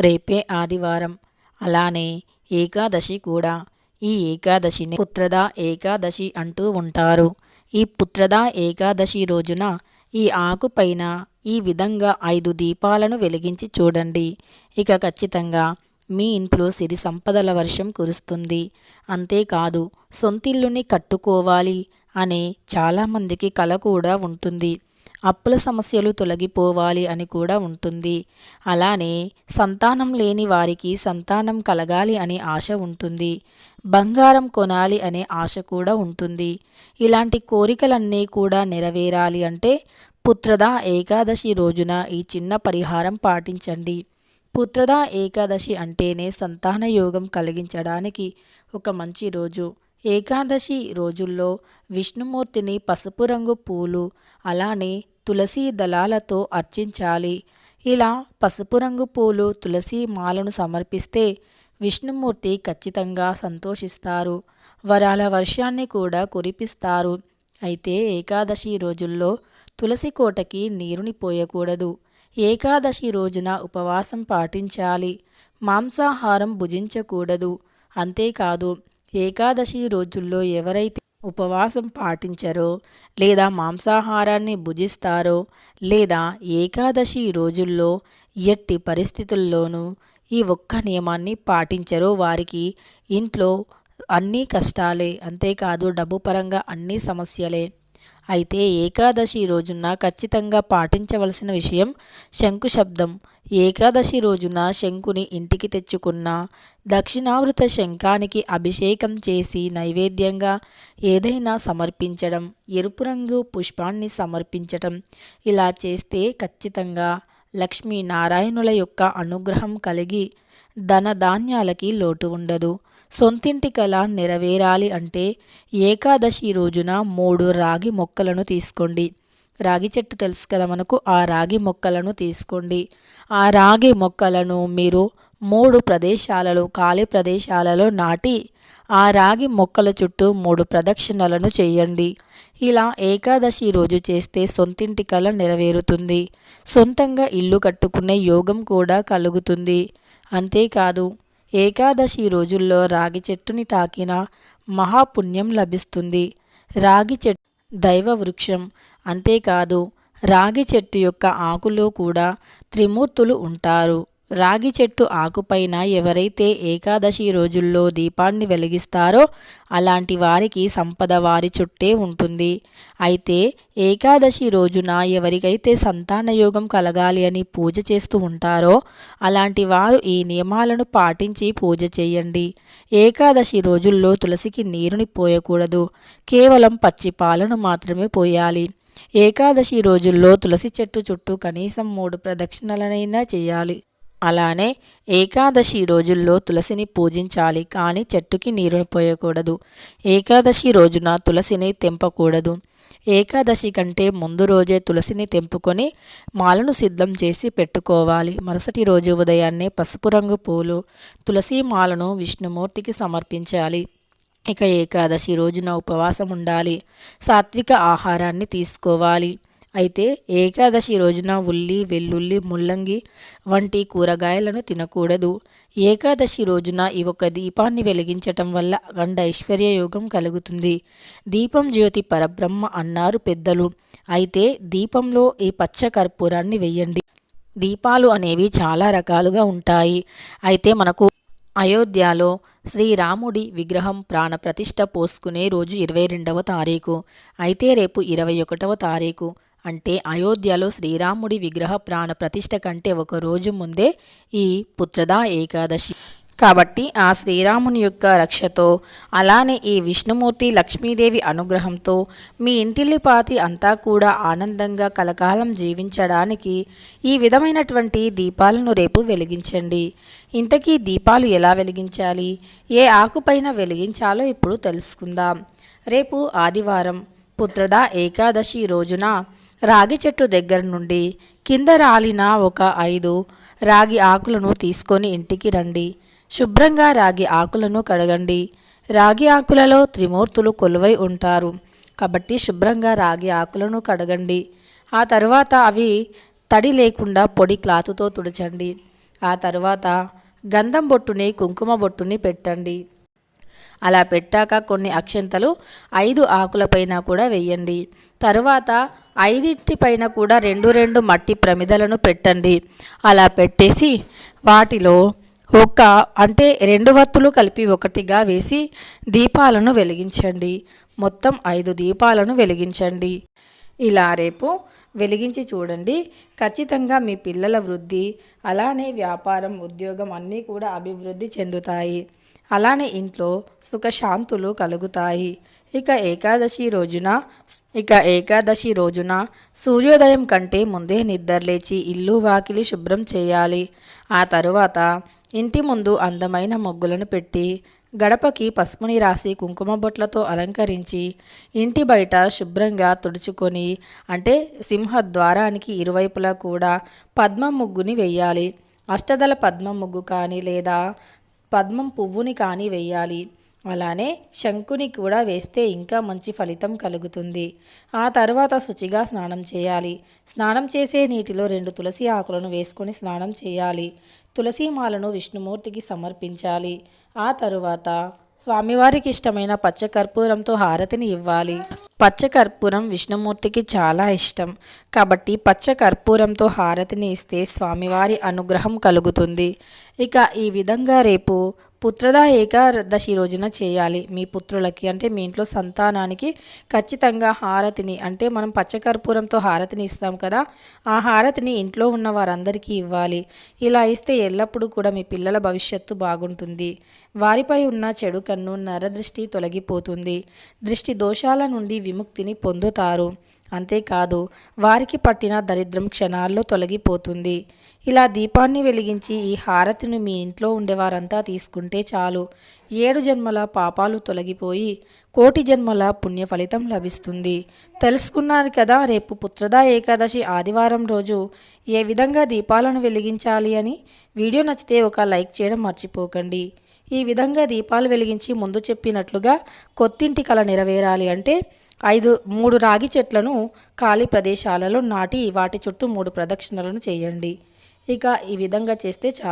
రేపే ఆదివారం. అలానే ఏకాదశి కూడా. ఈ ఏకాదశిని పుత్రద ఏకాదశి అంటూ ఉంటారు. ఈ పుత్రద ఏకాదశి రోజున ఈ ఆకుపైన ఈ విధంగా ఐదు దీపాలను వెలిగించి చూడండి. ఇక ఖచ్చితంగా మీ ఇంట్లో సిరి సంపదల వర్షం కురుస్తుంది. అంతేకాదు సొంతిల్లుని కట్టుకోవాలి అనే చాలామందికి కల కూడా ఉంటుంది. అప్పుల సమస్యలు తొలగిపోవాలి అని కూడా ఉంటుంది. అలానే సంతానం లేని వారికి సంతానం కలగాలి అనే ఆశ ఉంటుంది. బంగారం కొనాలి అనే ఆశ కూడా ఉంటుంది. ఇలాంటి కోరికలన్నీ కూడా నెరవేరాలి అంటే పుత్రదా ఏకాదశి రోజున ఈ చిన్న పరిహారం పాటించండి. పుత్రదా ఏకాదశి అంటేనే సంతాన యోగం కలిగించడానికి ఒక మంచి రోజు. ఏకాదశి రోజుల్లో విష్ణుమూర్తిని పసుపు రంగు పూలు అలానే తులసి దళాలతో అర్చించాలి. ఇలా పసుపు రంగు పూలు తులసి మాలను సమర్పిస్తే విష్ణుమూర్తి ఖచ్చితంగా సంతోషిస్తారు. వరాల వర్షాన్ని కూడా కురిపిస్తారు. అయితే ఏకాదశి రోజుల్లో తులసి కోటకి నీరుని పోయకూడదు. ఏకాదశి రోజున ఉపవాసం పాటించాలి. మాంసాహారం భుజించకూడదు. అంతేకాదు ఏకాదశి రోజుల్లో ఎవరైతే ఉపవాసం పాటించరో లేదా మాంసాహారాన్ని భుజిస్తారో లేదా ఏకాదశి రోజుల్లో ఎట్టి పరిస్థితుల్లోనూ ఈ ఒక్క నియమాన్ని పాటించరో వారికి ఇంట్లో అన్నీ కష్టాలే. అంతేకాదు డబ్బు పరంగా అన్ని సమస్యలే. అయితే ఏకాదశి రోజున ఖచ్చితంగా పాటించవలసిన విషయం శంకు శబ్దం. ఏకాదశి రోజున శంకుని ఇంటికి తెచ్చుకున్న దక్షిణావృత శంఖానికి అభిషేకం చేసి నైవేద్యంగా ఏదైనా సమర్పించడం ఎరుపు రంగు పుష్పాన్ని సమర్పించటం ఇలా చేస్తే ఖచ్చితంగా లక్ష్మీనారాయణుల యొక్క అనుగ్రహం కలిగి ధనధాన్యాలకి లోటు ఉండదు. సొంతింటి కళ నెరవేరాలి అంటే ఏకాదశి రోజున మూడు రాగి మొక్కలను తీసుకోండి. రాగి చెట్టు తెలుసు కదా మనకు ఆ రాగి మొక్కలను తీసుకోండి. ఆ రాగి మొక్కలను మీరు మూడు ప్రదేశాలలో ఖాళీ ప్రదేశాలలో నాటి ఆ రాగి మొక్కల చుట్టూ మూడు ప్రదక్షిణలను చేయండి. ఇలా ఏకాదశి రోజు చేస్తే సొంతింటి కళ నెరవేరుతుంది. సొంతంగా ఇల్లు కట్టుకునే యోగం కూడా కలుగుతుంది. అంతేకాదు ఏకాదశి రోజుల్లో రాగి చెట్టుని తాకిన మహాపుణ్యం లభిస్తుంది. రాగి చెట్టు దైవ వృక్షం అంతేకాదు రాగి చెట్టు యొక్క ఆకులో కూడా త్రిమూర్తులు ఉంటారు. రాగి చెట్టు ఆకుపైన ఎవరైతే ఏకాదశి రోజుల్లో దీపాన్ని వెలిగిస్తారో అలాంటి వారికి సంపద వారి చుట్టే ఉంటుంది. అయితే ఏకాదశి రోజున ఎవరికైతే సంతాన యోగం కలగాలి అని పూజ చేస్తూ ఉంటారో అలాంటి వారు ఈ నియమాలను పాటించి పూజ చేయండి. ఏకాదశి రోజుల్లో తులసికి నీరుని పోయకూడదు. కేవలం పచ్చి పాలను మాత్రమే పోయాలి. ఏకాదశి రోజుల్లో తులసి చెట్టు చుట్టూ కనీసం మూడు ప్రదక్షిణలనైనా చేయాలి. అలానే ఏకాదశి రోజుల్లో తులసిని పూజించాలి కానీ చెట్టుకి నీరుని పోయకూడదు. ఏకాదశి రోజున తులసిని తెంపకూడదు. ఏకాదశి కంటే ముందు రోజే తులసిని తెంపుకొని మాలను సిద్ధం చేసి పెట్టుకోవాలి. మరుసటి రోజు ఉదయాన్నే పసుపు రంగు పూలు తులసి మాలను విష్ణుమూర్తికి సమర్పించాలి. ఇక ఏకాదశి రోజున ఉపవాసం ఉండాలి సాత్విక ఆహారాన్ని తీసుకోవాలి. అయితే ఏకాదశి రోజున ఉల్లి వెల్లుల్లి ముల్లంగి వంటి కూరగాయలను తినకూడదు. ఏకాదశి రోజున ఈ ఒక దీపాన్ని వెలిగించటం వల్ల గండ ఐశ్వర్యయోగం కలుగుతుంది. దీపం జ్యోతి పరబ్రహ్మ అన్నారు పెద్దలు. అయితే దీపంలో ఈ పచ్చ కర్పూరాన్ని వెయ్యండి. దీపాలు అనేవి చాలా రకాలుగా ఉంటాయి. అయితే మనకు అయోధ్యలో శ్రీరాముడి విగ్రహం ప్రాణ ప్రతిష్ట పోసుకునే రోజు ఇరవై రెండవ తారీఖు. అయితే రేపు ఇరవై ఒకటవ తారీఖు. అంటే అయోధ్యలో శ్రీరాముడి విగ్రహ ప్రాణ ప్రతిష్ట కంటే ఒక రోజు ముందే ఈ పుత్రదా ఏకాదశి. కాబట్టి ఆ శ్రీరాముని యొక్క రక్షతో అలానే ఈ విష్ణుమూర్తి లక్ష్మీదేవి అనుగ్రహంతో మీ ఇంటిల్లిపాతి అంతా కూడా ఆనందంగా కలకాలం జీవించడానికి ఈ విధమైనటువంటి దీపాలను రేపు వెలిగించండి. ఇంతకీ దీపాలు ఎలా వెలిగించాలి? ఏ ఆకుపైన వెలిగించాలో ఇప్పుడు తెలుసుకుందాం. రేపు ఆదివారం పుత్రదా ఏకాదశి రోజున రాగి చెట్టు దగ్గర నుండి కింద రాలిన ఒక ఐదు రాగి ఆకులను తీసుకొని ఇంటికి రండి. శుభ్రంగా రాగి ఆకులను కడగండి. రాగి ఆకులలో త్రిమూర్తులు కొలువై ఉంటారు. కాబట్టి శుభ్రంగా రాగి ఆకులను కడగండి. ఆ తర్వాత అవి తడి లేకుండా పొడి క్లాతుతో తుడచండి. ఆ తర్వాత గంధం బొట్టుని కుంకుమ బొట్టుని పెట్టండి. అలా పెట్టాక కొన్ని అక్షంతలు ఐదు ఆకులపైన కూడా వేయండి. తరువాత ఐదింటి పైన కూడా రెండు రెండు మట్టి ప్రమిదలను పెట్టండి. అలా పెట్టేసి వాటిలో ఒక అంటే రెండు వత్తులు కలిపి ఒకటిగా వేసి దీపాలను వెలిగించండి. మొత్తం ఐదు దీపాలను వెలిగించండి. ఇలా రేపు వెలిగించి చూడండి. ఖచ్చితంగా మీ పిల్లల వృద్ధి అలానే వ్యాపారం ఉద్యోగం అన్నీ కూడా అభివృద్ధి చెందుతాయి. అలానే ఇంట్లో సుఖశాంతులు కలుగుతాయి. ఇక ఏకాదశి రోజున ఇక ఏకాదశి రోజున సూర్యోదయం కంటే ముందే నిద్రలేచి ఇల్లు వాకిలి శుభ్రం చేయాలి. ఆ తరువాత ఇంటి ముందు అందమైన ముగ్గులను పెట్టి గడపకి పసుపుని రాసి కుంకుమ బొట్లతో అలంకరించి ఇంటి బయట శుభ్రంగా తుడుచుకొని అంటే సింహ ద్వారానికి ఇరువైపులా కూడా పద్మ ముగ్గుని వెయ్యాలి. అష్టదళ పద్మ ముగ్గు కానీ లేదా పద్మం పువ్వుని కానీ వెయ్యాలి. అలానే శంకుని కూడా వేస్తే ఇంకా మంచి ఫలితం కలుగుతుంది. ఆ తర్వాత శుచిగా స్నానం చేయాలి. స్నానం చేసే నీటిలో రెండు తులసి ఆకులను వేసుకొని స్నానం చేయాలి. తులసి మాలను విష్ణుమూర్తికి సమర్పించాలి. ఆ తరువాత స్వామివారికి ఇష్టమైన పచ్చకర్పూరంతో హారతిని ఇవ్వాలి. పచ్చకర్పూరం విష్ణుమూర్తికి చాలా ఇష్టం. కాబట్టి పచ్చకర్పూరంతో హారతిని ఇస్తే స్వామివారి అనుగ్రహం కలుగుతుంది. ఇక ఈ విధంగా రేపు పుత్రదా ఏకాదశి రోజున చేయాలి మీ పుత్రులకి. అంటే మీ ఇంట్లో సంతానానికి ఖచ్చితంగా హారతిని అంటే మనం పచ్చకర్పూరంతో హారతిని ఇస్తాం కదా ఆ హారతిని ఇంట్లో ఉన్న వారందరికీ ఇవ్వాలి. ఇలా ఇస్తే ఎల్లప్పుడూ కూడా మీ పిల్లల భవిష్యత్తు బాగుంటుంది. వారిపై ఉన్న చెడు కన్ను నరదృష్టి తొలగిపోతుంది. దృష్టి దోషాల నుండి విముక్తిని పొందుతారు. అంతేకాదు వారికి పట్టిన దరిద్రం క్షణాల్లో తొలగిపోతుంది. ఇలా దీపాన్ని వెలిగించి ఈ హారతిని మీ ఇంట్లో ఉండేవారంతా తీసుకుంటే చాలు. ఏడు జన్మల పాపాలు తొలగిపోయి కోటి జన్మల పుణ్య ఫలితం లభిస్తుంది. తెలుసుకున్నారు కదా రేపు పుత్రదా ఏకాదశి ఆదివారం రోజు ఏ విధంగా దీపాలను వెలిగించాలి అని? వీడియో నచ్చితే ఒక లైక్ చేయడం మర్చిపోకండి. ఈ విధంగా దీపాలు వెలిగించి ముందు చెప్పినట్లుగా కొత్తింటి కల నెరవేరాలి అంటే ఐదు మూడు రాగి చెట్లను ఖాళీ ప్రదేశాలలో నాటి వాటి చుట్టూ మూడు ప్రదక్షిణలను చేయండి. ఇక ఈ విధంగా చేస్తే చాలు.